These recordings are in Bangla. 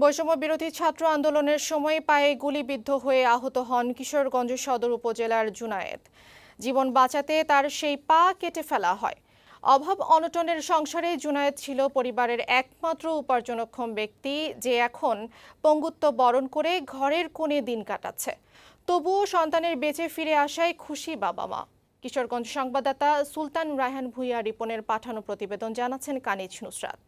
বৈষম্য বিরোধী ছাত্র আন্দোলনের সময় পায়ে গুলিবিদ্ধ হয়ে আহত হন কিশোরগঞ্জ সদর উপজেলার জুনায়েদ। জীবন বাঁচাতে তার সেই পা কেটে ফেলা হয়। অভাব অনটনের সংসারে জুনায়েদ ছিল পরিবারের একমাত্র উপার্জনক্ষম ব্যক্তি, যে এখন পঙ্গুত্ব বরণ করে ঘরের কোণে দিন কাটাচ্ছে। তবুও সন্তানের বেঁচে ফিরে আসায় খুশি বাবা মা। কিশোরগঞ্জ সংবাদদাতা সুলতান রায়হান ভুইয়া রিপনের পাঠানো প্রতিবেদন জানাচ্ছেন কানিজ নুসরাত।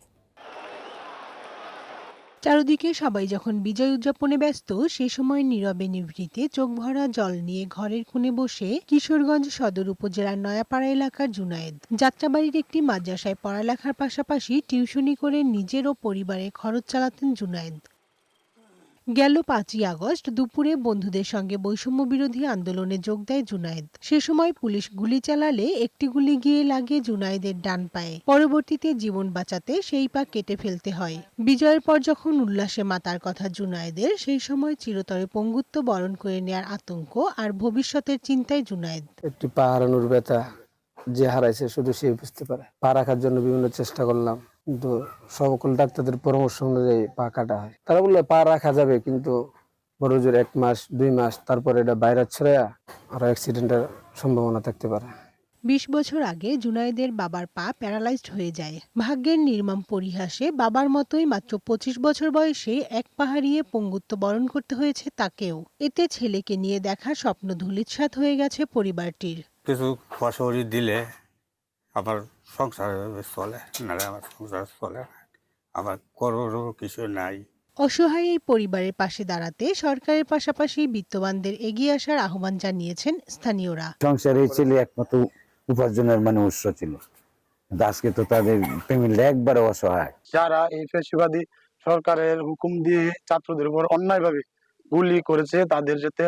চারদিকে সবাই যখন বিজয় উদযাপনে ব্যস্ত, সে সময় নীরবে নিভৃতে চোখ ভরা জল নিয়ে ঘরের কোণে বসে কিশোরগঞ্জ সদর উপজেলার নয়াপাড়া এলাকার জুনায়েদ। যাত্রাবাড়ির একটি মাদ্রাসায় পড়ালেখার পাশাপাশি টিউশনি করে নিজের ও পরিবারের খরচ চালাতেন জুনায়েদ। গেল পাঁচই আগস্ট দুপুরে বন্ধুদের সঙ্গে বৈষম্য বিরোধী আন্দোলনে যোগ দেয় জুনায়েদ। সে সময় পুলিশ গুলি চালালে একটি গুলি গিয়ে লাগে জুনায়েদের ডান পায়ে। পরবর্তীতে জীবন বাঁচাতে সেই পা কেটে ফেলতে হয়। বিজয়ের পর যখন উল্লাসে মাতার কথা জুনায়েদের, সেই সময় চিরতরে পঙ্গুত্ব বরণ করে নেয়ার আতঙ্ক আর ভবিষ্যতের চিন্তায় জুনায়েদ। একটি পা হারানোর ব্যথা যে হারাইছে শুধু সে বুঝতে পারে। পা রাখার জন্য বিভিন্ন চেষ্টা করলাম। কিন্তু সকল ডাক্তারদের পরামর্শ অনুযায়ী পা কাটা হয়। তারা বলল পা রাখা যাবে কিন্তু বড় জোর এক মাস দুই মাস তারপরে এটা বাইরে ছড়া আর অ্যাক্সিডেন্টের সম্ভাবনা থাকতে পারে। বিশ বছর আগে জুনায়েদের বাবার পা প্যারালাইজড হয়ে যায়। ভাগ্যের নির্মম পরিহাসে বাবার মতোই মাত্র পঁচিশ বছর বয়সে এক পা হারিয়ে পঙ্গুত্ব বরণ করতে হয়েছে তাকেও। এতে ছেলেকে নিয়ে দেখা স্বপ্ন ধূলিসাৎ হয়ে গেছে পরিবারটির। কিছু ফসলি দিলে আমার সংসার চলে নাহলে আমার সংসার চলে না। আমার করোরও কিছু নাই। অসহায় এই পরিবারের পাশে দাঁড়াতে সরকারের পাশাপাশি বিত্তবানদের এগিয়ে আসার আহ্বান জানিয়েছেন স্থানীয়রা। সংসারে ছিল একমাত্র উপার্জনের মানে উৎস ছিল। আজকে তো তাদের ফ্যামিলি একবারে অসহায়। যারা এই ফেসিবাদী সরকারের হুকুম দিয়ে ছাত্রদের উপর অন্যায়ভাবে গুলি করেছে তাদের যাতে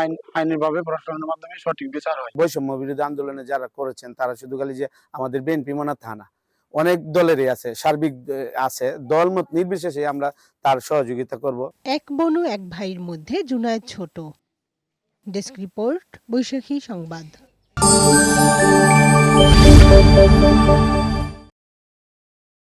আইন আইনের ভাবে প্রশাসনের মাধ্যমে সঠিক বিচার হয়। বৈষম্য বিরোধী আন্দোলনে যারা করেছেন তারা শুধু খালি যে আমাদের বিএনপি মনা থানা অনেক দলেরই আছে সার্বিক আছে। দলমত নির্বিশেষে আমরা তার সহযোগিতা করব। এক বোন এক ভাইয়ের মধ্যে জুনায়েদ ছোট। ডেস্ক রিপোর্ট বৈশাখী সংবাদ।